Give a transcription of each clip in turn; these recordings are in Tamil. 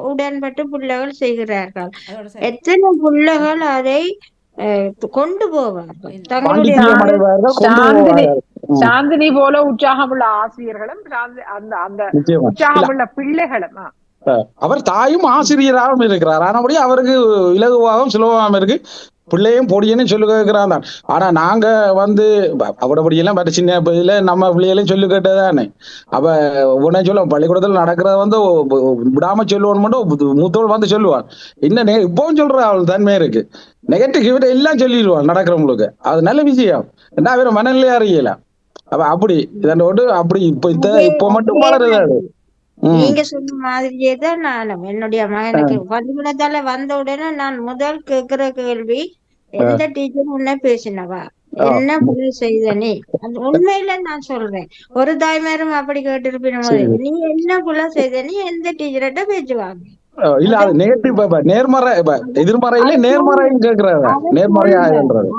உடன்பட்டு பிள்ளைகள் செய்கிறார்கள். எத்தனை பிள்ளைகள் அதை கொண்டு போவார்கள். தங்களுடைய சாந்தினி போல உற்சாகமுள்ள ஆசிரியர்களும் சாந்தி- அந்த அந்த உற்சாகமுள்ள பிள்ளைகளும். அவர் தாயும் ஆசிரியராகவும் இருக்கிறார். ஆனபடி அவருக்கு இலகுவாகவும் சுலபமாகவும் இருக்கு. பிள்ளையும் பொடியன்னு சொல்லி கேட்கிறான் தான். ஆனா நாங்க வந்து அவடபடியெல்லாம் பட்ட சின்ன இதுல நம்ம பிள்ளைகளையும் சொல்லி கேட்டதானே அப்ப உடனே சொல்ல பள்ளிக்கூடத்துல நடக்கிறத வந்து விடாம சொல்லுவோம் மட்டும் மூத்தவள் வந்து சொல்லுவாள். என்ன இப்பவும் சொல்ற அவள் தன்மை இருக்கு நெகட்டிவ் எல்லாம் சொல்லிடுவாள் நடக்கிறவங்களுக்கு. அது நல்ல விஷயம். என்ன வேற மனநிலையா அறியல. அப்ப அப்படி இதோட அப்படி இப்ப இப்ப மட்டும் வளருது அது. ம். நீங்க சொன்ன மாதிரியே தான் நானும். என்னுடைய மகனுக்கு பள்ளிக்கூடத்தால வந்த உடனே நான் முதல் கேட்கிற கேள்வி எந்த டீச்சர் உன்ன பேசினவா? என்ன புள்ள செய்த நீ? அந்த உண்மையில நான் சொல்றேன். ஒரு தாய்மாரும் அப்படி கேட்டிருப்பின நீ என்ன புள்ள செய்த? நீ எந்த டீச்சர்கிட்ட பேச்சுவாங்க இல்ல அது நெகட்டிவ் நேர்மறை எதிர்மறையில நேர்மறையும் கேக்குறாங்க நேர்மறையான்றது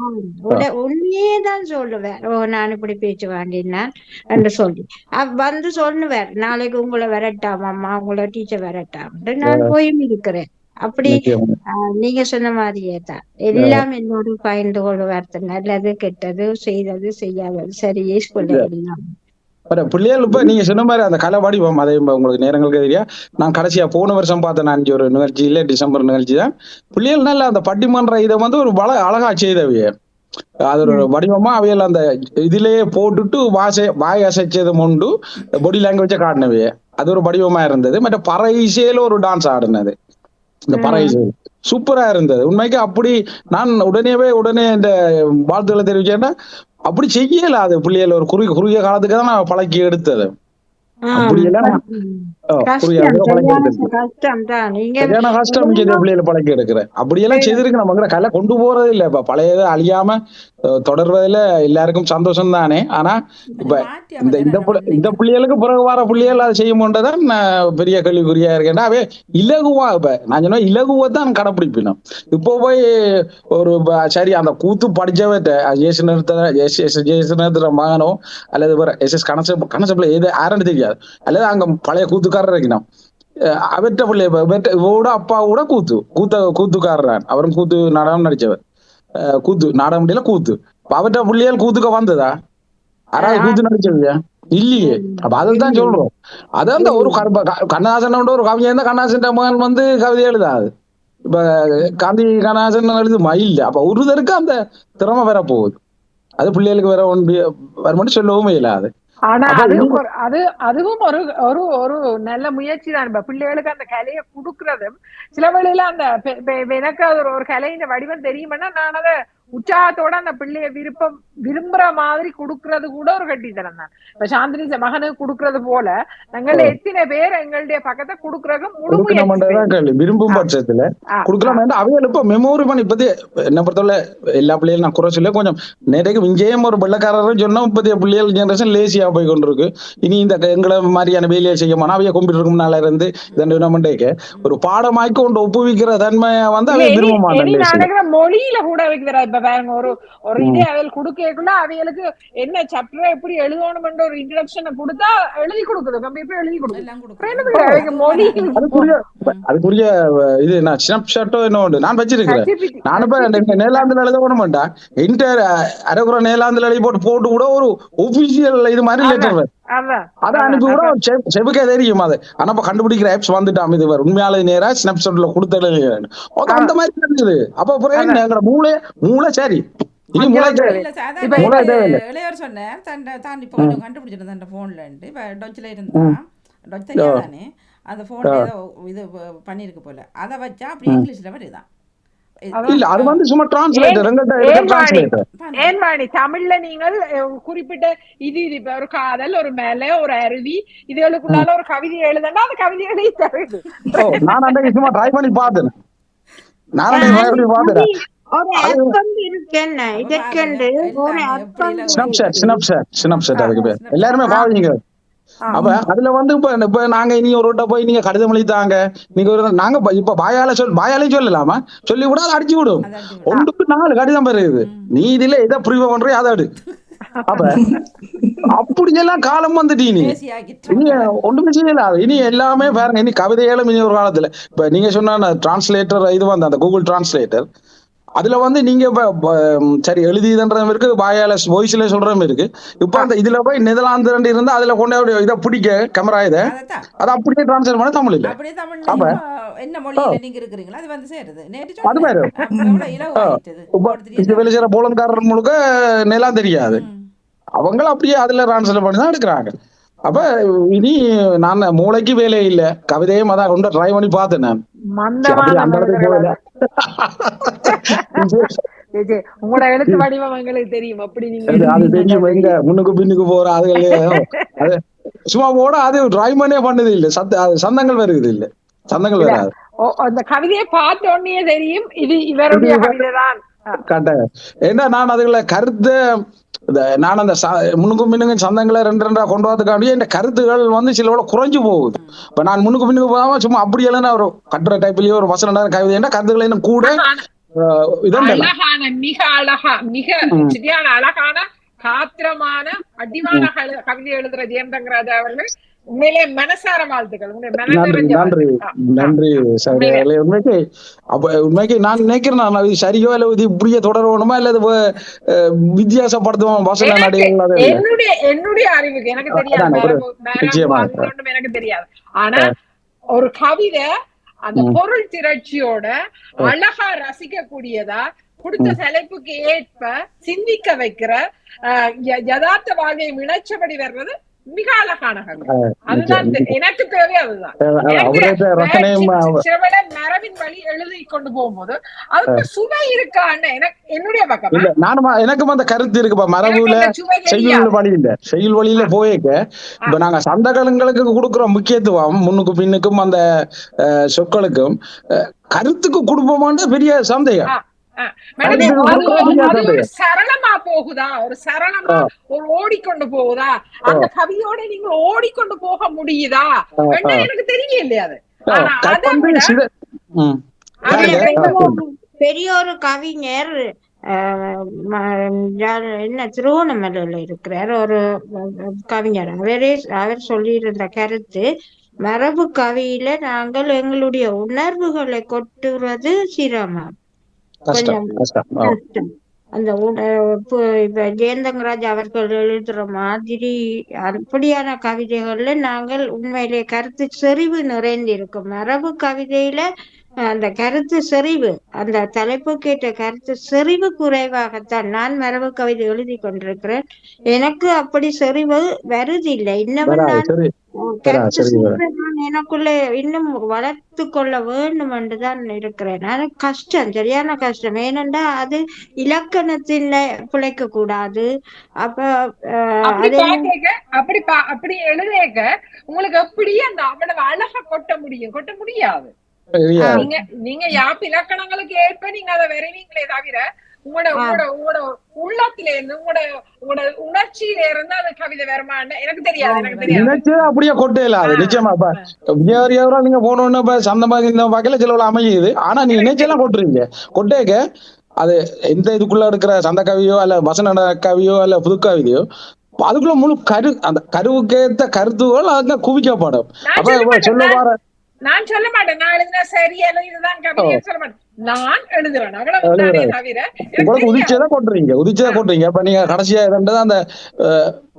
உண்மையே தான் சொல்லுவேன். ஓ நான் இப்படி பேச்சு வாங்கினேன் என்று சொல்லி. வந்து சொல்லுவார் நாளைக்கு உங்களை வரட்டாம் அம்மா உங்களை டீச்சர் வரட்டாம் நான் போயும் இருக்கிறேன். அப்படி நீங்க சொன்ன மாதிரியே தான். எல்லாம் என்னோடு பகிர்ந்து கொள்வார் நல்லது கெட்டது செய்தது செய்யாதது சரியே சொல்ல எல்லாம். பிள்ளைகள் இப்ப நீங்க சொன்ன மாதிரி அந்த கலை வடிவம் அதை உங்களுக்கு நேரங்களுக்கு தெரியா? நான் கடைசியா போன வருஷம் பார்த்தேன் நான் ஒரு நிகழ்ச்சியில டிசம்பர் நிகழ்ச்சி தான். பிள்ளைகள் நல்ல அந்த பட்டிமன்ற இதை வந்து ஒரு பல அழகா செய்தவைய. அது ஒரு வடிவமா அவையில் அந்த இதுலயே போட்டுட்டு வாசை வாய் அசைச்சதும் உண்டு. பாடி லாங்குவேஜை காட்டினவைய. அது ஒரு வடிவமா இருந்தது. மற்ற பறை இசையில ஒரு டான்ஸ் ஆடினது. இந்த பறை இசை சூப்பரா இருந்தது. உண்மைக்கு அப்படி நான் உடனேவே உடனே இந்த வாழ்த்துக்களை தெரிவிச்சேன்னா அப்படி செய்யல அது பிள்ளைகள் ஒரு குறுகிய குறுகிய காலத்துக்கு தான் நான் பழக்கி எடுத்தது. அப்படியெல்லாம் செய்திருக்கு. நமக்கு கலை கொண்டு போறது இல்ல. இப்ப பழையதை அழியாம தொடர்வதில் எல்லாருக்கும் சந்தோஷம் தானே. ஆனா இப்ப இந்த இந்த இந்த பிள்ளைகளுக்கு பிறகு வர பிள்ளைகள் அதை செய்ய மாட்டதான் நான் பெரிய கேள்விக்குறியா இருக்கேன். அவே இலகுவா இப்ப நான் சொன்ன இலகுவை தான் கடைப்பிடிப்பினோம். இப்போ போய் ஒரு சரி அந்த கூத்து படிச்சவற்ற ஜேசு நிறுத்த ஜேசு நிறுத்துற மகனோ அல்லது எஸ் எஸ் கணச கணசப்பிள்ளை எது யாருன்னு தெரியாது. அல்லது அங்க பழைய கூத்துக்காரர் இருக்கணும் அவற்ற பிள்ளை இவோட அப்பா கூட கூத்து. கூத்த கூத்துக்காரர் அவரும் கூத்து நாடகம் நடிச்சவர். கூத்து நாடகம் முடியல கூத்து. அவற்ற பிள்ளைகள் கூத்துக்க வந்ததா? யாராவது கூத்து நடிச்சவையா இல்லையே? அப்ப தான் சொல்றோம். அது அந்த ஒரு கருப்ப- க- கண்ணதாசனோட ஒரு கவிஞர் இருந்தா கண்ணதாசன் மகன் வந்து கவிதை எழுதாது இப்ப காந்தி கண்ணதாசன் எழுதுமா இல்ல அப்ப ஒருத்தருக்கு அந்த திறமை வர போகுது. அது பிள்ளைகளுக்கு வேற ஒன்று வருமானு சொல்லவும் இயலாது ஆனா அது அது அதுவும் ஒரு ஒரு ஒரு நல்ல முயற்சி தான். பிள்ளைகளுக்கு அந்த கலையை கொடுக்கறதும் சில வேளையில அந்த எனக்கு அது ஒரு- ஒரு கலையின் வடிவம் தெரியுமென்னா நான் அதை உற்சாகத்தோட அந்த பிள்ளைய விருப்பம் விரும்புற மாதிரி கொடுக்கறது கூட ஒரு கட்டித்தனம் தான். இப்ப சாந்தினி மகனுக்கு கொடுக்கறது போல நாங்கள் எத்தனை பேர் எங்களுடைய பக்கத்தை கொடுக்கறது முழு விரும்பும் பட்சத்துல கொடுக்கலாம் வேண்டாம் அவைகள் இப்ப மெமோரி பண்ணி இப்பதே என்ன பொறுத்தவரை எல்லா பிள்ளைகளும் நான் குறை சொல்ல கொஞ்சம் நேரைக்கு விஜயம் ஒரு வெள்ளக்காரரும் சொன்னா இப்பத்திய பிள்ளைகள் ஜெனரேஷன் லேசியா போய் கொண்டிருக்கு. இனி இந்த எங்களை மாதிரியான வேலையை செய்ய மாட்டோம். அவைய கம்ப்யூட்டருக்கு முன்னால இருந்து இதன் நம்மண்டேக்க ஒரு பாடமாக்கி கொண்டு ஒப்புவிக்கிற தன்மையை வந்து இனி- விரும்ப நினைக்கிறேன் மொழியில கூட வைக்கிறா பாருங்க ஒரு ஒரு இதே அவைகள் கொடுக்கக்குள்ள அவைகளுக்கு என்ன சாப்டர் எப்படி எழுதணும்ன்ற ஒரு இன்ட்ரடக்ஷனை கொடுத்தா எழுதி கொடுக்குது. எழுதி அப்புறம் என்னத்துக்கு அவைக்கு கொடுக்கணும் மொழி அதுக்குரிய இது நான் ஸ்னாப்ஷாட்டோ என்ன உண்டு. நான் வச்சிருக்கிறேன். ChatGPT நான் இப்ப இந்த நேலாந்துல எழுத மாட்டேன் இன்டர் அரைக்குற நேலாந்துல எழுதி போட்டு போட்டு கூட ஒரு ஒபிஷியல் இது மாதிரி லெட்டர் அதான். அதை அனுப்பி கூட செபுக்கே தெரியும் அது. ஆனா கண்டுபிடிக்கிற ஆப்ஸ் வந்துட்டாம். இது உண்மையால நேரா ஸ்னாப்ஷாட்ல கொடுத்தது அந்த மாதிரி இருந்தது அப்ப அப்புறம் எங்கட மூளை மூளை சரி. இளையவர் சொன்னார் தன் தான் இப்ப கொஞ்சம் கண்டுபிடிச்சிட்டு தன் போன்ல இப்ப டொச்சில இருந்தா டொச் தெரியாதானே அந்த போன்ல ஏதோ இது பண்ணிருக்கு போல. அதை வச்சா அப்படி இங்கிலீஷ்ல வருதான். இல்ல அது வந்து சும்மா டிரான்ஸ்லேட்டர் தமிழ்ல நீங்கள் குறிப்பிட்ட இது ஒரு காதல் ஒரு மேல ஒரு அருவி இதுகளுக்குள்ளால ஒரு கவிதை எழுதனா அந்த கவிதை எழுதி தருது. ஓ நான் அன்றைக்கு சும்மா ட்ரை பண்ணி பார்த்தேன். நான் try பண்ணி பார்த்தேன். எல்லாருமே பாவீங்க அப்ப அதுல வந்து இப்ப இப்ப நாங்க இனி ஒரு வட்ட போய் நீங்க கடிதம் எழுதித்தாங்க நீங்க ஒரு நாங்க இப்ப- பாயால சொல் பாயாலையும் சொல்லலாமா. சொல்லி கூட அதை அடிச்சு விடும். ஒன்றுக்கு நாலு கடிதம் பெறுது நீ இதுல எதை புரிவ பண்றியோ அதை அடு அப்ப அப்படியெல்லாம் காலம் வந்துட்டு இனி இனி ஒண்ணுமே செய்யல. இனி எல்லாமே பாருங்க இனி கவிதைகளும் இனி ஒரு காலத்துல. இப்ப நீங்க சொன்ன டிரான்ஸ்லேட்டர் இது வந்து அந்த கூகுள் டிரான்ஸ்லேட்டர் அதுல வந்து நீங்க சரி எழுதியதுன்றதும் இருக்கு வாயால வாய்ஸ்ல சொல்றதும் இருக்கு. இப்ப அந்த இதுல போய் நெதர்லாந்து இருந்தா அதுல கொண்டு இதை பிடிக்க கேமரா இதை அதை அப்படியே டிரான்ஸ்லேட் பண்ண தமிழ் இல்ல. அப்படியே தமிழ்ல என்ன மொழியில நீங்க இருக்கிறீங்களோ அது வந்து சேருது. நேற்று அது மாதிரி. செய்யற போலன்காரர் முழுக்க நிலம் தெரியாது. ம். அவங்க அப்படியே அதுல டிரான்ஸ்லேட் பண்ணி தான் எடுக்கிறாங்க. அப்ப இனி நான் மூளைக்கு வேலை இல்ல. கவிதையும் அதான் கொண்டு ட்ரை பண்ணி பார்த்தேன் நான். அந்த இடத்துக்கு போகல. உங்களோட எழுத்து வடிவம் எங்களுக்கு தெரியும். அப்படி நீங்க அது தெரியும் எங்க முன்னுக்கு பின்னுக்கு போற அதுகளே அது சும்மா போட அது ட்ரை பண்ணே பண்ணது இல்ல. சத்த சந்தங்கள் வருது இல்ல. சந்தங்கள் வராது. அந்த கவிதையை பார்த்த உடனே தெரியும். இது இவருடைய கவிதை தான் கரெக்டாக. ஏன்னா நான் அதுல கருத்து நான் அந்த முன்னுக்கும் பின்னுக்கும் சந்தங்களை ரெண்டு ரெண்டா கொண்டு வரதுக்காண்டி என் கருத்துகள் வந்து சிலவோட குறைஞ்சு போகுது. இப்ப நான் முன்னுக்கு பின்னுக்கு போகாம சும்மா அப்படி இல்லைன்னா ஒரு கட்டுரை டைப்லயோ ஒரு வசன கவிதை கருத்துக்களை இன்னும் கூட அழகான மிக அழகா மிக சரியான அழகான காத்திரமான அடிமான கழு- கவிதை எழுதுற ஜெயந்தங்கராஜா அவர்கள் உண்மையிலே மனசார நன்றி சரி உண்மைக்கு அப்ப உண்மைக்கு நான் நினைக்கிறேன் நான் சரியோ இல்ல இது இப்படியே தொடரணுமா இல்ல வித்தியாசப்படுத்துவோம் வசன எனக்கு நடிகர்கள். என்னுடைய என்னுடைய அறிவுக்கு எனக்கு தெரியாது. எனக்கு தெரியாது. ஆனா ஒரு கவிதை அந்த பொருள் திரட்சியோட அழகா ரசிக்க கூடியதா கொடுத்த தலைப்புக்கு ஏற்ப சிந்திக்க வைக்கிற யதார்த்த வாழ்வை இணைச்சபடி வர்றது மிக அழகான கவிதை அதுதான் தெ- எனக்கு தேவை அதுதான். அஹ், எனக்கு அவருடைய ரசனையும் சி- அவ- சிறுவனை மரபின் வழி எழுதி கொண்டு போகும்போது அதுக்கு சுவை இருக்கான்னு எனக்கு என்னுடைய பக்கம். இல்ல நானும் எனக்கும் அந்த கருத்து இருக்குப்பா. மரபுல செய்யுள் தெரியாது. வழி இல்ல. செய்யுள் வழியில போயிருக்க இப்ப நாங்க சந்தகலங்களுக்கு கொடுக்குற முக்கியத்துவம் முன்னுக்கு பின்னுக்கும் அந்த சொற்களுக்கும் கருத்துக்கு கொடுப்போமான்ற பெரிய சந்தேகம். சரளமா போகுதா ஒரு சரளமா ஒரு ஓடிக்கொண்டு போகுதா அந்த கவியோட நீங்க ஓடிக்கொண்டு போக முடியுதா எனக்கு தெரியல அது பெரிய ஒரு கவிஞர் என்ன திருவோணமலையில இருக்கிறார் ஒரு கவிஞர் அவரே அவர் சொல்லியிருந்த கருத்து மரபு கவியில நாங்கள் எங்களுடைய உணர்வுகளை கொட்டுறது சிரமம் கொஞ்சம் கஷ்டம். அந்த ஜெயந்தங்கராஜ் அவர்கள் எழுதுற மாதிரி அப்படியான கவிதைகள்ல நாங்கள் உண்மையிலே கருத்து செறிவு நிறைந்திருக்கும். மரபு கவிதையில அந்த கருத்து செறிவு அந்த தலைப்புக்கேற்ற கருத்து செறிவு குறைவாகத்தான் நான் மரபு கவிதை எழுதி கொண்டிருக்கிறேன். எனக்கு அப்படி செறிவு வருதில்லை. இன்னமும் வராது, நான் எனக்குள்ள இன்னும் வளர்த்து கொள்ள வேண்டும் என்றுதான் இருக்கிறேன். ஆனா கஷ்டம் சரியான கஷ்டம். ஏனென்றா அது இலக்கணத்தின் பிழைக்க கூடாது. அப்ப அஹ், அப்படி அதே அப்படி பா- அப்படி எழுதேக்க உங்களுக்கு எப்படி அந்த அவ்வளவு அழகா கொட்ட முடியும்? கொட்ட முடியாது? நீங்க நீங்க யாப் இலக்கணங்களுக்கு ஏற்ப நீங்க அதை வரைவீங்களே தவிர உங்களோட உங்களோட உங்களோட உள்ளத்துல இருந்து உங்களோட உங்களோட உணர்ச்சியில இருந்து அது கவிதை வருமான்னு எனக்கு தெரியாது எனக்கு தெரியாது. அப்படியே கொட்டே இல்லாது நிச்சயமா. இப்ப வியாபாரி எவரோ நீங்க போனோன்னு இப்ப சந்தமா இந்த வகையில சிலவுல அமையுது. ஆனா நீங்க நினைச்செல்லாம் கொட்டுறீங்க கொட்டேக்க அது எந்த இதுக்குள்ள இருக்கிற சந்த கவியோ அல்ல வசன கவியோ அல்ல புது கவிதையோ அதுக்குள்ள முழு கரு அந்த கருவுக்கேத்த கருத்துகள் அதுல குவிக்கப்படும். அப்ப சொல்ல நான் சொல்ல மாட்டேன். நான் எழுதினா சரி இதுதான் கவிதை சொல்ல மாட்டேன். நான் எழுதுறேன். அவ்வளவுதானே தவிர எனக்கு உங்களுக்கு தெரியாது. உதிச்சதை கொட்டுறீங்க. உதிச்சதை கொட்டுறீங்க. இப்ப நீங்க கடைசியா இருந்தது அந்த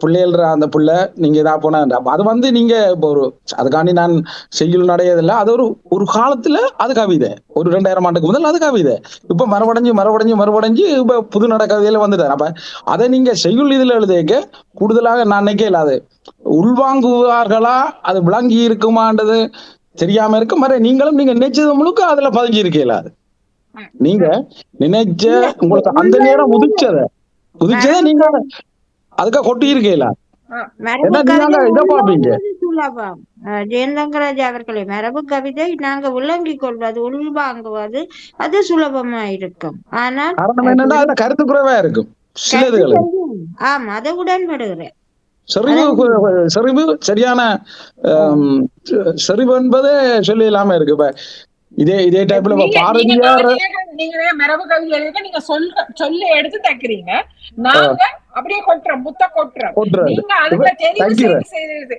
பிள்ளைகள்ற அந்த புள்ள நீங்க இதா போன அது வந்து நீங்க இப்போ ஒரு அதுக்காண்டி நான் செய்யுள் நடையதில்லை. அது ஒரு ஒரு காலத்துல அது கவிதை. ஒரு ரெண்டாயிரம் ஆண்டுக்கு முதல் அது கவிதை. இப்ப மறுபடைஞ்சு மறுபடைஞ்சு மறுபடைஞ்சு இப்ப புது நட கவிதையில வந்துட்டார். அப்ப அதை நீங்க செய்யுள் இதுல எழுதிக்க கூடுதலாக நான் நினைக்கல அது உள்வாங்குவார்களா? அது விளங்கி இருக்குமான்றது தெரியாம இருக்கும். மற நீங்களும் நீங்க நினைச்சது முழுக்க அதுல பதுங்கி இருக்கல அது? நீங்க நினைச்ச உங்களுக்கு அந்த நேரம் உதிச்சத உதிச்சத நீங்க அதுக்கா கொட்டி அஹ் ஜெயந்தங்கராஜ் அவர்களே மரபு கவிதை நாங்க விளங்கிக் கொள்வது உள்வாங்குவது அது சுலபமா இருக்கும். ஆனால் கருத்து குறைவா இருக்கும். ஆமா அதை உடன்படுகிறேன். செறிவு செறிவு சரியான செறிவு என்பது சொல்லி இல்லாம இருக்கு. இப்ப இதே இதே டைப்ல பாரதியார் நீங்க- நீங்க மரபு கவிதை எழுத நீங்க சொல்ல சொல்ல எடுத்து தைக்கிறீங்க. நாங்க அப்படியே கொட்டுறோம் முத்த கொட்டுறோம். நீங்க அதுல தெரிவு. செய்து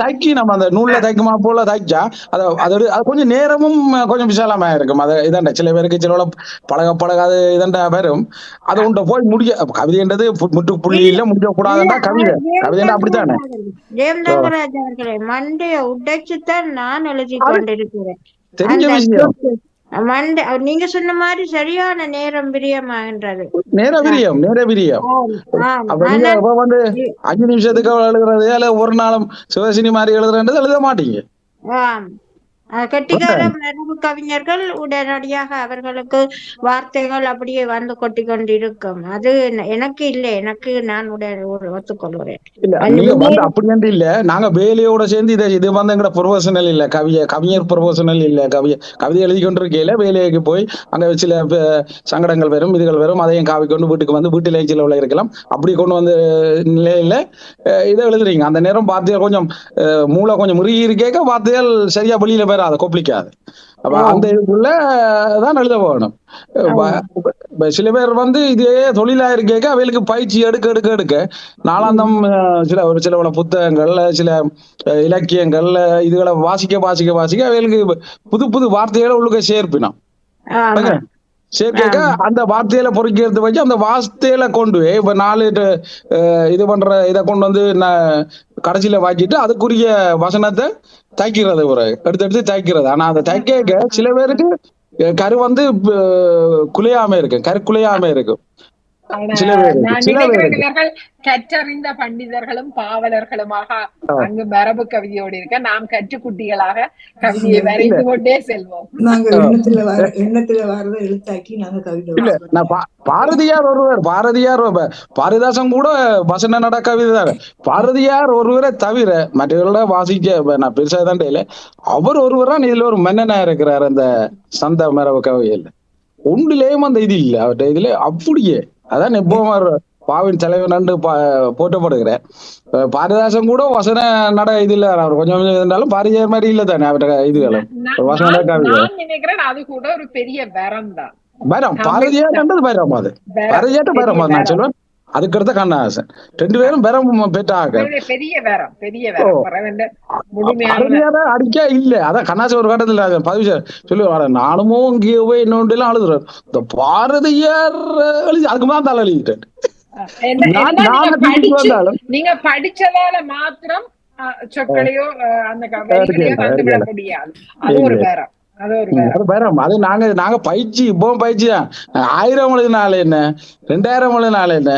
தைக்கி நம்ம அந்த நூல்ல தைக்குமா போல தைச்சா அது அது கொஞ்சம் நேரமும் கொஞ்சம் விசாலமா இருக்கும். அது இதாண்ட சில பேருக்கு சில பழக பழக அது இதாண்டா வரும். அது உண்ட போய் முடிய கவிதைன்றது முட்டு புள்ளி இல்ல முடிக்க கூடாதுன்னா கவிதை. அப்படித்தானே? ஜெயந்தகராஜ் அவர்களே மண்டைய உடைச்சுத்தான் நான் எழுதி கொண்டிருக்கிறேன். தெரிஞ்ச விஷயம். மண்டை நீங்க சொன்ன மாதிரி சரியான நேரம் பிரியமாகின்றது நேர விரியம் நேர விரியம். அப்ப வந்து அஞ்சு நிமிஷத்துக்கு எழுதுறது இல்ல ஒரு நாளும் சிவசினி மாதிரி எழுதுறது எழுத மாட்டீங்க. கெட்டிக்கார மரபு கவிஞர்கள் உடனடியாக அவர்களுக்கு வார்த்தைகள் அப்படியே வந்து கொட்டி கொண்டிருக்கும். அது என- எனக்கு இல்லை. எனக்கு நான் உடன் ஒத்துக்கொள்கிறேன். வேறு- அப்படி வந்து இல்ல. நாங்க வேலையோட சேர்ந்து இதை இது வந்து எங்கட ப்ரொஃபஷனல் இல்ல. கவிய கவிஞர் ப்ரொஃபஷனல் இல்ல. கவிய கவிதை எழுதி கொண்டிருக்கையில வேலைக்கு போய் அங்க சில சங்கடங்கள் வரும் இதுகள் வரும். அதையும் காவி கொண்டு வீட்டுக்கு வந்து வீட்டில் சில உள்ள இருக்கலாம். அப்படி கொண்டு வந்து நிலையில இதை எழுதுறீங்க. அந்த நேரம் வார்த்தைகள் கொஞ்சம் மூளை கொஞ்சம் முறுகி இருக்கேக்க வார்த்தைகள் சரியா வெளியில வராது கொப்பளிக்காது. அப்ப அந்த இதுக்குள்ள தான் எழுத இப்ப சில பேர் வந்து இதே தொழிலா இருக்கேக்க அவைகளுக்கு பயிற்சி எடுக்க எடுக்க எடுக்க. நாளாந்தம் அஹ், சில ஒரு சில பல புத்தகங்கள் சில அஹ், இலக்கியங்கள் அஹ், இதுகளை வாசிக்க வாசிக்க வாசிக்க அவைகளுக்கு புது புது வார்த்தைகளை உள்ளுக்க சேர்ப்பினோம். ஆமா. சேர்க்க அந்த வார்த்தையில பொறுக்கிறது வச்சு அந்த வார்த்தையில கொண்டு இப்ப நாலு இது பண்ற இதை கொண்டு வந்து கடைசியில வாக்கிட்டு அதுக்குரிய வசனத்தை தைக்கிறது ஒரு எடுத்து எடுத்து தைக்கிறது ஆனா அந்த தைக்க சில பேருக்கு கரு வந்து குலையாம இருக்கு. கரு குலையாம இருக்கும் கற்றறிந்த பண்டிதர்களும் பாவலர்களுமாக அங்கு மரபு கவிதையோடு இருக்க நாம் கற்றுக்குட்டிகளாக கவிதையை வரைந்து கொண்டே செல்வோம். நாங்க எண்ணத்துல வர எண்ணத்துல வர்றத எழுத்தாக்கி நாங்க கவிதை. நான் பாரதியார் ஒருவர் பாரதியார். பாரதிதாசன் கூட வசன நட கவிதை தான். பாரதியார் ஒருவரை தவிர மற்றவர்கள வாசிக்க நான் பெருசா தான் இல்ல அவர் ஒருவர் தான் இதுல ஒரு மன்னனா இருக்கிறார் அந்த சந்த மரபு கவிதையில. ஒன்றுலேயும் அந்த இது இல்ல அவர்கிட்ட இதுல அப்படியே அதான் எப்போ பாவின் தலைவன் நண்டு போட்டப்படுகிறார் அஹ் பாரதிதாசன் கூட வசன நட இது இல்ல. அவர் கொஞ்சம் கொஞ்சம் இருந்தாலும் பாரதியார் மாதிரி இல்ல தானே அவர்கிட்ட இதுகளும் வசன நினைக்கிறேன் அது கூட ஒரு பெரிய வரம் தான். பரம். பாரதியார் பரம் அது. பாரதியார்ட்ட பரம் நான் சொல்லுவேன் அதுக்கடுத்த கண்ணாசன் ரெண்டு பேரும் பெறம் பெற்றாக. பெரிய- வரம் பெரிய முழுமையான அடிக்க இல்ல. அதான் கண்ணாசன் ஒரு கட்டத்துல அதை பதிவு சொல்லுவாரு நானுமும் இங்கே போய் இன்னொன்று எல்லாம் அழுதுறேன் இந்த பாரதியார் எழுதி அதுக்கு மேல தலை எழுதிட்டேன் நீங்க படிச்சதால மாத்திரம் சொற்களையோ அந்த. முடியாது அது ஒரு. வரம் அது நாங்க நாங்க பயிற்சி இப்பவும் பயிற்சி தான் ஆயிரம் எழுதினால என்ன? ரெண்டாயிரம் எழுதினால என்ன?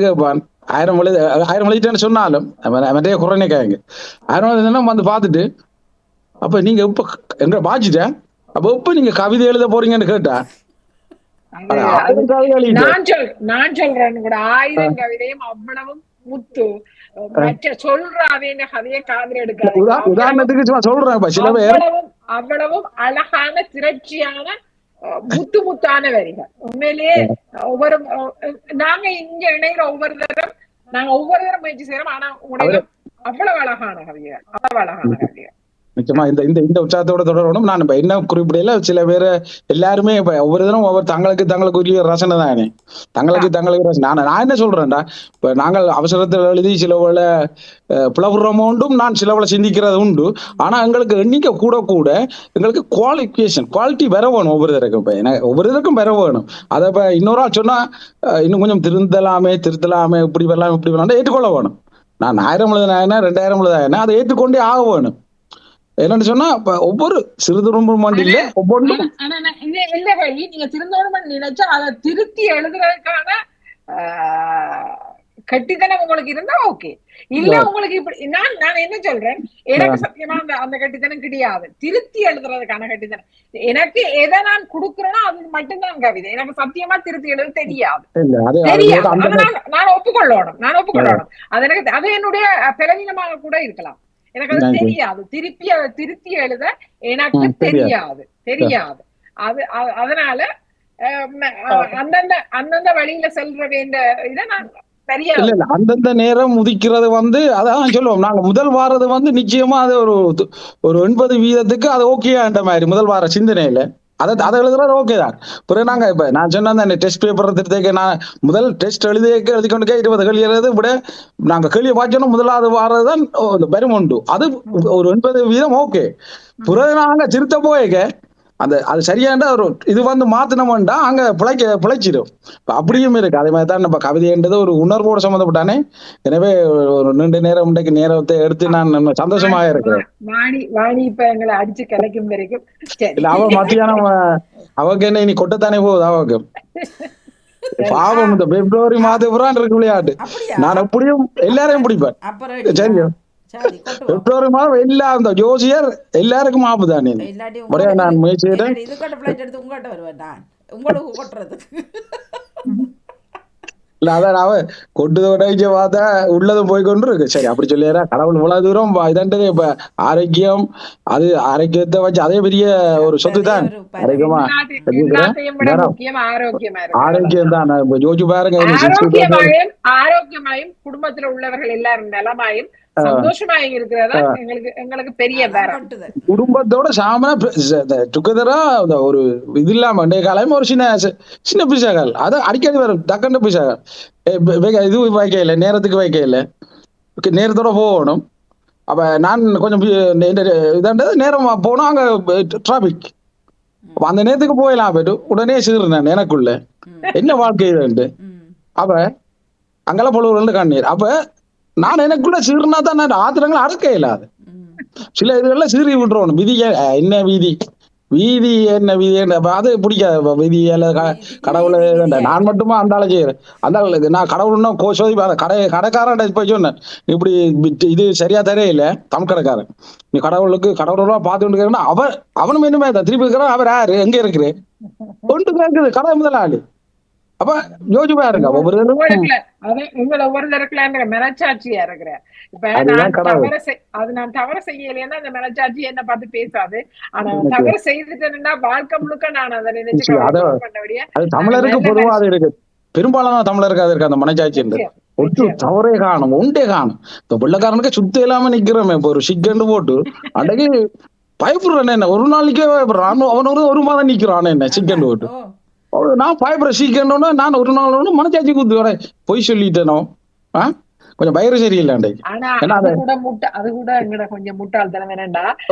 கேட்பான் ஆயிரம் எழுதி ஆயிரம் எழுதிட்டேன்னு சொன்னாலும் மற்ற குறைனே கேங்க ஆயிரம் எழுதுனா வந்து பார்த்துட்டு அப்ப நீங்க இப்ப எங்க பாய்ச்சிட்டேன் அப்ப இப்ப நீங்க கவிதை எழுத போறீங்கன்னு கேட்டா? நான் சொல் நான் சொல்றேன் கூட ஆயிரம் கவிதையும் அவ்வளவும் முத்து உதாரணத்துக்கு சொல்றேன் அவ்வளவும் அழகான திரட்சியான முத்து முத்தான வரிகள் உண்மையிலேயே ஒவ்வொரு நாங்க இங்க இணைகிற ஒவ்வொரு தரம் நாங்க ஒவ்வொரு தரம் முயற்சி செய்யறோம் ஆனா உங்களுடைய அவ்வளவு அழகான கவிதைகள் அவ்வளவு அழகான கவிதைகள். நிச்சயமா இந்த இந்த இந்த உற்சாகத்தோட தொடரணும். நான் இப்ப என்ன குறிப்பிடையில சில பேர் எல்லாருமே இப்ப ஒவ்வொரு தினம் ஒவ்வொரு தங்களுக்கு தங்களுக்கு உரிய ரசனை தானே தங்களுக்கு தங்களுக்கு ரசனை. நான் நான் என்ன சொல்றேன்டா? இப்ப நாங்கள் அவசரத்தில் எழுதி சிலவள பிளவுறோம் உண்டும் நான் சிலவள சிந்திக்கிறது உண்டு. ஆனா எங்களுக்கு எண்ணிக்கை கூட கூட எங்களுக்கு குவாலிஃபிகேஷன் குவாலிட்டி வர வேணும் ஒவ்வொரு தரக்கும் இப்ப எனக்கு ஒவ்வொரு தரக்கும் வர வேணும். அதை இப்ப இன்னொரு ஆள் சொன்னா இன்னும் கொஞ்சம் திருந்தலாமே திருத்தலாமே இப்படி வரலாம் இப்படி வரலாம் ஏற்றுக்கொள்ள வேணும். நான் ஆயிரம் எழுதினா ரெண்டாயிரம் எழுதாயினா அதை ஏற்றுக்கொண்டே ஆக வேணும். என்னன்னு சொன்னா ஒவ்வொரு சிறுதுரும்பு மண்டியில ஒவ்வொன்றும் ஆனா- ஆனா நான் இந்த வழி நீங்க திருந்தோணும்னு நினைச்சா அதை திருத்தி எழுதுறதுக்கான ஆஹ், கட்டித்தனம் உங்களுக்கு இருந்தா ஓகே. இல்ல உங்களுக்கு இப்படி நான் நான் என்ன சொல்றேன்? எனக்கு சத்தியமா அந்த அந்த கட்டித்தனம் கிடையாது. திருத்தி எழுதுறதுக்கான கட்டித்தனம் எனக்கு எதை நான் கொடுக்குறேனோ அது மட்டும்தான் கவிதை. எனக்கு சத்தியமா திருத்தி எழுத தெரியாது. இல்ல தெரியாது. நான் ஒப்புக்கொள்ளணும். நான் ஒப்புக்கொள்ளணும். அது எனக்கு அது என்னுடைய பலவீனமாக கூட இருக்கலாம். எனக்கு அது. தெரியாது. திருப்பி அதை திருத்தி எழுத எனக்கு தெரியாது. தெரியாது. அது அதனால அந்தந்த அந்தந்த வழியில செல்ற வேண்டிய இதை நான் இல்ல இல்ல. அந்தந்த நேரம் உதிக்கிறது வந்து அதான் சொல்லுவோம். நாங்க முதல் வாரது வந்து நிச்சயமா அது ஒரு ஒரு எண்பது வீதத்துக்கு அது ஓகேன்ற மாதிரி. முதல் வார சிந்தனையில. அதை அதை எழுதுறது ஓகே தான். பிறகு நாங்க இப்ப நான் சொன்ன அந்த டெஸ்ட் பேப்பர் எடுத்துட்டு நான் முதல் டெஸ்ட் எழுதி எழுதி கொண்டு இருபது கேள்வி எழுது விட நாங்க கேள்வி பார்த்தோம் முதலாவது வாரதுதான் பெரும் உண்டு அது ஒரு எண்பது வீதம் ஓகே பிறகு நாங்க திருத்த போய்க்க அந்த அது சரியாண்டா ஒரு இது வந்து மாத்தினோம்டா அங்க பிழைக்க பிழைச்சிடும். இப்ப அப்படியும் இருக்கு. அதே மாதிரி தான் நம்ம கவிதைன்றது ஒரு உணர்வோடு சம்மந்தப்பட்டானே. எனவே ஒரு நீண்ட நேரம் இன்றைக்கு நேரத்தை எடுத்து நான் நம்ம சந்தோஷமாக இருக்கிறேன். வாணி வாணி இப்ப எங்களை அடிச்சு கலைக்கும் வரைக்கும். சரி. இல்ல அவ மத்தியானம் அவக்கு என்ன இனி கொட்டத்தானே போகுது அவக்கு? பாவம் இந்த பிப்ரவரி மாதம் புறான் இருக்கு விளையாட்டு. நான் எப்படியும் எல்லாரையும் பிடிப்பேன். சரியா? மாதம் எல்லா இந்த ஜோசியர் எல்லாருக்கும் இல்லாட்டி முறையா உங்களுக்கு நான் முயற்சி செய்றேன். இல்லாட்டி இது கொட்ட பிளைட் எடுத்து உங்கள்கிட்ட வருவேன் நான். உங்களுக்கு கொட்டுறதுக்கு. இல்ல அதான் அவ கொட்டுதோட இங்க பார்த்தா உள்ளதும் போய் கொண்டு இருக்கு சரி அப்படி சொல்லிடுறா. கடவுள் இவ்வளவு தூரம் இதன்றது இப்ப ஆரோக்கியம். அது ஆரோக்கியத்தை வச்சு அதே பெரிய ஒரு சொத்து தான். ஒரு ஆரோக்கியமா ஆரோக்கியமா தான். யோசிச்சு பாருங்க எனக்கு 60 ஆரோக்கியமாயும் ஆரோக்கியமாயும் குடும்பத்துல உள்ளவர்கள் எல்லாரும் நலமாயும் சந்தோஷமாயும் இருக்கிறதா? எங்களுக்கு எங்களுக்கு பெரிய குடும்பத்தோட சாம டுகெதரா அந்த ஒரு இது இல்லாம காலம் ஒரு சின்ன சின்ன பிசாக்கள். அது அடிக்கடி வரும். டக்குன்னு பிசாக்கள். இது வைக்கல நேரத்துக்கு வைக்கல நேரத்தோட போகணும். அப்ப நான் கொஞ்சம் இதாண்டது நேரம் போனா அங்க டிராபிக் அந்த நேரத்துக்கு போயிடலாம் போயிட்டு உடனே சீர்றேன் எனக்குள்ள. என்ன வாழ்க்கை ம். அப்ப அங்கெல்லாம் பொழுது கண்ணீர். அப்ப நான் எனக்குள்ள சீர்னா தான் நான் ஆத்திரங்கள் அடக்க இயலாது. சில இதுகள்ல சீறி விட்டுறோம் விதி என்ன வீதி? வீதி என்ன வீதி? என்ன அது பிடிக்காது. வீதி விதி க- கடவுளை நான் மட்டுமா அந்த ஆளை செய்யறேன் அந்த ஆளு நான் கடவுள்னா கோசோதி கடை கடைக்காரன் போய் சொன்னேன். இப்படி இது சரியா தெரியல. தமிழ் கடைக்காரன். நீ கடவுளுக்கு கடவுளா பார்த்து இருக்கிறேன்னா அவன் அவனும் என்னமே திருப்பி இருக்கிறான். அவர் யாரு? எங்க இருக்கிறேன் ஒன்று கேக்குது கடை முதலாளி. அப்ப யோசிச்சு பாருங்க ஒவ்வொரு ஒவ்வொருக்குல அது உங்களை ஒவ்வொருத்தருக்குல இருக்கிற மனச்சாட்சியா இருக்கிற. இப்ப நான். தவறு அது நான் தவறு செய்யலைன்னா அந்த மனச்சாட்சி என்ன பார்த்து பேசாது. ஆனா தவறு செய்துட்டேன்னா வாழ்க்கை முழுக்க நான் அதை நினைச்சு அத- தமிழருக்கு பொதுவா அது இருக்கு. பெரும்பாலான தமிழருக்கு அது இருக்கு அந்த மனச்சாட்சி ஒட்டு. தவறே காணும் உண்டே காணும். இப்ப வெள்ளக்காரனுக்கு சுத்தம் இல்லாம நிக்கிறோமே இப்ப ஒரு சிக்கன் போட்டு அன்றைக்கு பயப்படுறேன் என்ன? ஒரு நாளைக்கே பயப்படுறான். அவன் ஒரு ஒரு மாதம் நிக்கிறான் என்ன சிக்கன் போட்டு. நான் பயப்படுற சிக்கன் நான் ஒரு நாள் மனச்சாட்சி குத்து வரேன் பொய் சொல்லிட்டேனோ ஆ? கொஞ்சம் வயிறு சரியில்லை அது கூட முட்டை அது கூட எங்கட கொஞ்சம் முட்டாள்தனம்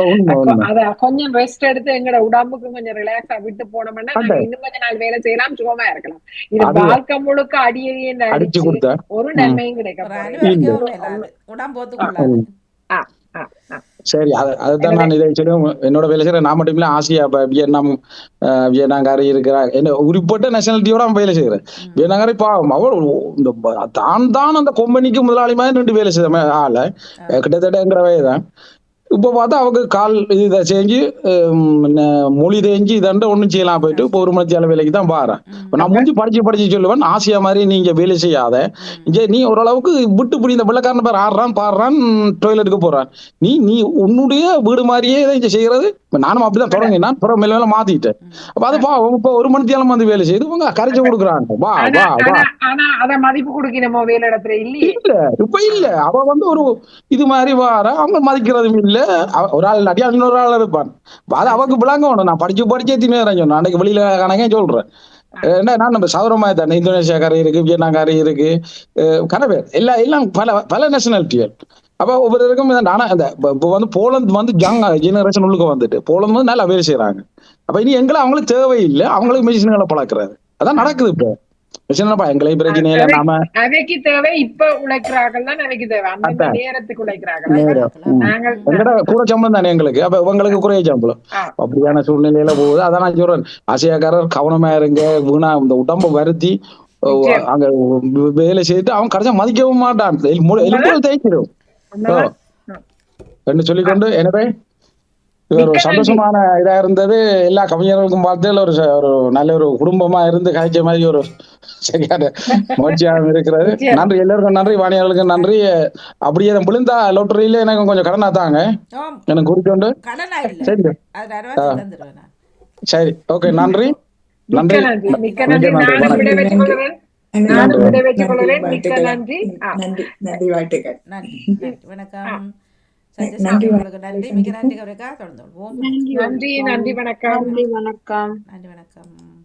உண்மை அத கொஞ்சம் ரெஸ்ட் எடுத்து எங்கட உடம்புக்கு கொஞ்சம் ரிலாக்ஸா விட்டு போனோம்னா. இன்னும் கொஞ்ச நாள் வேலை செய்யலாம் சுகமா இருக்கலாம். இது வாழ்க்கை முழுக்க அடியடியே அடிச்சு கொடுத்தா? ஒரு நன்மையும் கிடைக்க ஒரு போறது. அனுபவிக்கவும் இல்லாது உடம்பு சரி அது அதுதான் நான் இதை சொல்லி என்னோட வேலை செய்யறேன் நான் மட்டும் இல்ல ஆசியா இப்ப வியட்நாம் அஹ், வியட்நாம்காரி இருக்கிறா என்ன உரிப்பட்ட நேஷனாலிட்டியோட அவன் வேலை செய்யறேன் வியட்நாம்காரி பாவம் அவள் இந்த தான் தான் அந்த கொம்பனிக்கு முதலாளி மாதிரி நின்று வேலை செய்த ஆள. கிட்டத்தட்டங்கிற வயதான் இப்ப பார்த்தா அவங்க கால் இது செஞ்சு மொழி தேஞ்சு இதண்ட ஒண்ணும் செய்யலாம் போயிட்டு இப்போ ஒரு மணித்தியால வேலைக்கு தான் பாறேன் இப்ப நான் முடிஞ்சு படிச்சு படிச்சு சொல்லுவேன். ஆசியா மாதிரி நீங்க வேலை செய்யாத. இங்க நீ ஓரளவுக்கு விட்டு பிடி இந்த வெள்ளக்காரன் பேர் ஆடுறான் பாடுறான் டொய்லெட்டுக்கு போறான். நீ நீ உன்னுடைய வீடு மாதிரியே இதை இங்க செய்யறது. இப்ப நானும் அப்படிதான் தொடங்கினேன். அப்புறம் மேல மேல மாத்திட்டேன். அப்ப அது பா இப்ப ஒரு மணித்தியாலம் வந்து வேலை செய்து உங்க கரைச்சு கொடுக்குறாங்க. வா வா வா. அத மதிப்பு கொடுக்கணுமோ வேலை இடத்துல இல்ல இப்ப இல்ல. அவ வந்து ஒரு இது மாதிரி வார அவங்க மதிக்கிறதும் இல்ல. ஒரு ஆள் அடியா இன்னொரு ஆள் இருப்பான். அது அவக்கு விளங்க வேணும். நான் படிச்சு படிச்சே திணறேன் சொன்னேன் அன்னைக்கு வெளியில கணக்கே சொல்றேன். ஏன்னா நான் நம்ம சௌரமாய் தானே. இந்தோனேஷியாக்காரி இருக்கு வியட்நாம்காரி இருக்கு. அஹ் கனவே. எல்லா எல்லாம் பல பல நேஷனாலிட்டிகள் அப்ப ஒவ்வொருவருக்கும் ஆனா அந்த இப்ப வந்து போலந்து வந்து ஜங் ஜெனரேஷன் உள்ளுக்கு வந்துட்டு போலந்து வந்து நல்லா வேலை செய்யறாங்க அப்ப இனி எங்களை அவங்களுக்கு தேவையில்லை. அவங்களுக்கு மெஷின்களை பழக்கிறது அதான் நடக்குது இப்ப. மிஷின் எங்களை பிரச்சனை இல்லை. நாம அவைக்கு தேவை. இப்ப உழைக்கிறார்கள் தான் அவைக்கு தேவை. அந்த. நேரத்துக்கு உழைக்கிறார்கள். கூட சம்பளம் தானே எங்களுக்கு? அப்ப உங்களுக்கு குறைய சம்பளம். அப்படியான சூழ்நிலையில போகுது. அதான் நான் சொல்றேன். ஆசியாக்காரர் கவனமா இருங்க. வீணா இந்த உடம்ப வருத்தி. அங்க வேலை செய்துட்டு அவன் கடைசியா மதிக்கவும் மாட்டான். எலும்புகள் தேய்ச்சிடும் உண்மைதான். என்று சொல்லிக்கொண்டு. எனவே இது ஒரு. சந்தோஷமான இதா இருந்தது. எல்லா கவிஞர்களுக்கும் பார்த்து ஒரு ஒரு நல்ல ஒரு குடும்பமா இருந்து காய்ச்ச மாதிரி ஒரு சரியான மகிழ்ச்சியாக இருக்கிறது. நன்றி. எல்லாருக்கும் நன்றி. வாணியாளர்களுக்கும் நன்றி. அப்படியே விழுந்தா லோட்டரியில எனக்கு கொஞ்சம் கடனா தாங்க. எனக்கு குறிக்கொண்டு சரி. சரி. ஓகே. நன்றி. மிக்க நன்றி. நன்றி. நன்றி. வாழ்த்துக்கள். நன்றி. ஆ. நன்றி. நன்றி. வாழ்த்துக்கள். நன்றி. நன்றி. வணக்கம். நன்றி நன்றி. மிக நன்றி அவருக்கா தொடர்ந்து நன்றி நன்றி வணக்கம். நன்றி வணக்கம். நன்றி வணக்கம்.